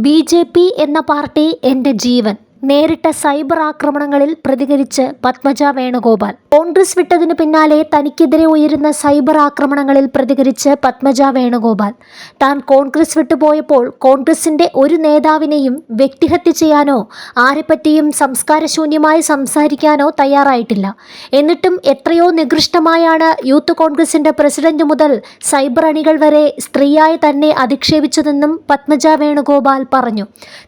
B J P എന്ന party എന്റെ ജീവൻ. നേരിട്ട സൈബർ ആക്രമണങ്ങളിൽ പ്രതികരിച്ച് പത്മജ വേണുഗോപാൽ. കോൺഗ്രസ് വിട്ടതിന് പിന്നാലെ തനിക്കെതിരെ ഉയരുന്ന സൈബർ ആക്രമണങ്ങളിൽ പ്രതികരിച്ച് പത്മജ വേണുഗോപാൽ. താൻ കോൺഗ്രസ് വിട്ടുപോയപ്പോൾ കോൺഗ്രസിന്റെ ഒരു നേതാവിനെയും വ്യക്തിഹത്യ ചെയ്യാനോ ആരെപ്പറ്റിയും സംസ്കാരശൂന്യമായി സംസാരിക്കാനോ തയ്യാറായിട്ടില്ല. എന്നിട്ടും എത്രയോ നികൃഷ്ടമായാണ് യൂത്ത് കോൺഗ്രസിന്റെ പ്രസിഡന്റ് മുതൽ സൈബർ അണികൾ വരെ സ്ത്രീയായ തന്നെ അധിക്ഷേപിച്ചതെന്നും പത്മജ വേണുഗോപാൽ പറഞ്ഞു.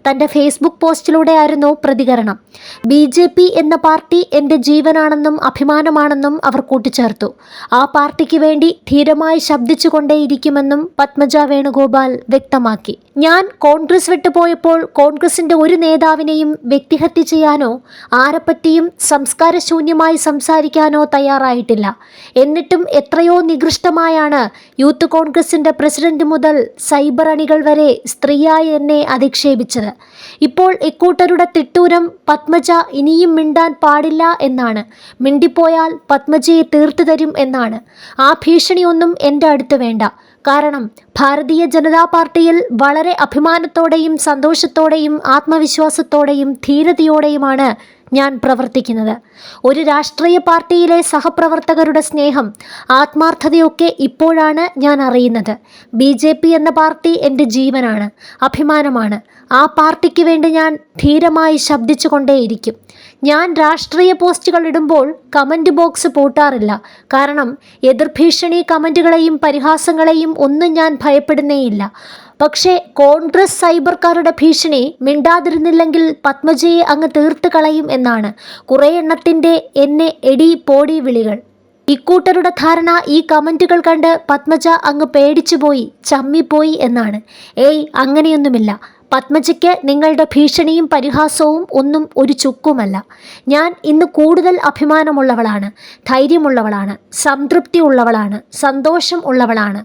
തന്റെ ഫേസ്ബുക്ക് പോസ്റ്റിലൂടെയായിരുന്നു പ്രതികരണം. ബി ജെ പി എന്ന പാർട്ടി എന്റെ ജീവനാണെന്നും അഭിമാനമാണെന്നും അവർ കൂട്ടിച്ചേർത്തു. ആ പാർട്ടിക്ക് വേണ്ടി ധീരമായി ശബ്ദിച്ചുകൊണ്ടേയിരിക്കുമെന്നും പത്മജ വേണുഗോപാൽ വ്യക്തമാക്കി. ഞാൻ കോൺഗ്രസ് വിട്ടുപോയപ്പോൾ കോൺഗ്രസിന്റെ ഒരു നേതാവിനെയും വ്യക്തിഹത്യ ചെയ്യാനോ ആരെപ്പറ്റിയും സംസ്കാരശൂന്യമായി സംസാരിക്കാനോ തയ്യാറായിട്ടില്ല. എന്നിട്ടും എത്രയോ നികൃഷ്ടമായാണ് യൂത്ത് കോൺഗ്രസിന്റെ പ്രസിഡന്റ് മുതൽ സൈബർ അണികൾ വരെ സ്ത്രീയായി എന്നെ അധിക്ഷേപിച്ചത്. ഇപ്പോൾ ഇക്കൂട്ടരുടെ തിട്ടൂരം പത്മജ ഇനിയും മിണ്ടാൻ പാടില്ല എന്നാണ്. മിണ്ടിപ്പോയാൽ പത്മജയെ തീർത്തു തരും എന്നാണ്. ആ ഭീഷണിയൊന്നും എന്റെ അടുത്ത് വേണ്ട. കാരണം ഭാരതീയ ജനതാ പാർട്ടിയിൽ വളരെ അഭിമാനത്തോടെയും സന്തോഷത്തോടെയും ആത്മവിശ്വാസത്തോടെയും ധീരതയോടെയുമാണ് ഞാൻ പ്രവർത്തിക്കുന്നത്. ഒരു രാഷ്ട്രീയ പാർട്ടിയിലെ സഹപ്രവർത്തകരുടെ സ്നേഹം ആത്മാർത്ഥതയൊക്കെ ഇപ്പോഴാണ് ഞാൻ അറിയുന്നത്. ബി ജെ പി എന്ന പാർട്ടി എന്റെ ജീവനാണ് അഭിമാനമാണ്. ആ പാർട്ടിക്ക് വേണ്ടി ഞാൻ ധീരമായി ശബ്ദിച്ചു കൊണ്ടേയിരിക്കും ഞാൻ രാഷ്ട്രീയ പോസ്റ്റുകൾ ഇടുമ്പോൾ കമന്റ് ബോക്സ് പൂട്ടാറില്ല. കാരണം എതിർഭീഷണി കമന്റുകളെയും പരിഹാസങ്ങളെയും ഒന്നും ഞാൻ ഭയപ്പെടുന്നേയില്ല. പക്ഷേ കോൺഗ്രസ് സൈബർക്കാരുടെ ഭീഷണി മിണ്ടാതിരുന്നില്ലെങ്കിൽ പത്മജയെ അങ്ങ് തീർത്ത് കളയും എന്നാണ്. കുറേ എണ്ണത്തിന്റെ എന്നെ എടി പോടി വിളികൾ. ഇക്കൂട്ടരുടെ ധാരണ ഈ കമന്റുകൾ കണ്ട് പത്മജ അങ്ങ് പേടിച്ചുപോയി ചമ്മിപ്പോയി എന്നാണ്. ഏയ് അങ്ങനെയൊന്നുമില്ല. പത്മജയ്ക്ക് നിങ്ങളുടെ ഭീഷണിയും പരിഹാസവും ഒന്നും ഒരു ചുക്കുമല്ല. ഞാൻ ഇന്ന് കൂടുതൽ അഭിമാനമുള്ളവളാണ് ധൈര്യമുള്ളവളാണ് സംതൃപ്തി ഉള്ളവളാണ് സന്തോഷം ഉള്ളവളാണ്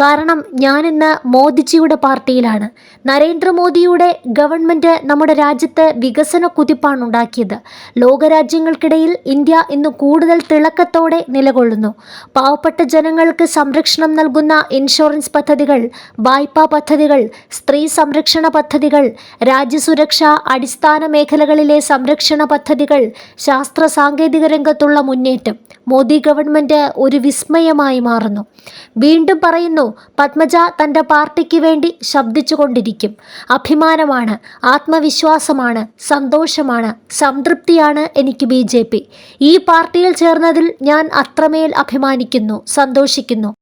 കാരണം ഞാനിന്ന് മോദിജിയുടെ പാർട്ടിയിലാണ്. നരേന്ദ്രമോദിയുടെ ഗവൺമെന്റ് നമ്മുടെ രാജ്യത്ത് വികസന കുതിപ്പാണ് ഉണ്ടാക്കിയത്. ലോകരാജ്യങ്ങൾക്കിടയിൽ ഇന്ത്യ ഇന്ന് കൂടുതൽ തിളക്കത്തോടെ നിലകൊള്ളുന്നു. പാവപ്പെട്ട ജനങ്ങൾക്ക് സംരക്ഷണം നൽകുന്ന ഇൻഷുറൻസ് പദ്ധതികൾ വായ്പാ പദ്ധതികൾ സ്ത്രീ സംരക്ഷണ പദ്ധതികൾ രാജ്യസുരക്ഷ അടിസ്ഥാന മേഖലകളിലെ സംരക്ഷണ പദ്ധതികൾ ശാസ്ത്ര സാങ്കേതിക രംഗത്തുള്ള മുന്നേറ്റം മോദി ഗവൺമെന്റ് ഒരു വിസ്മയമായി മാറുന്നു. വീണ്ടും പറയുന്നു പത്മജ തന്റെ പാർട്ടിക്ക് വേണ്ടി ശബ്ദിച്ചുകൊണ്ടിരിക്കും. അഭിമാനമാണ് ആത്മവിശ്വാസമാണ് സന്തോഷമാണ് സംതൃപ്തിയാണ് എനിക്ക് ബി ഈ പാർട്ടിയിൽ ചേർന്നതിൽ ഞാൻ അത്രമേൽ അഭിമാനിക്കുന്നു സന്തോഷിക്കുന്നു.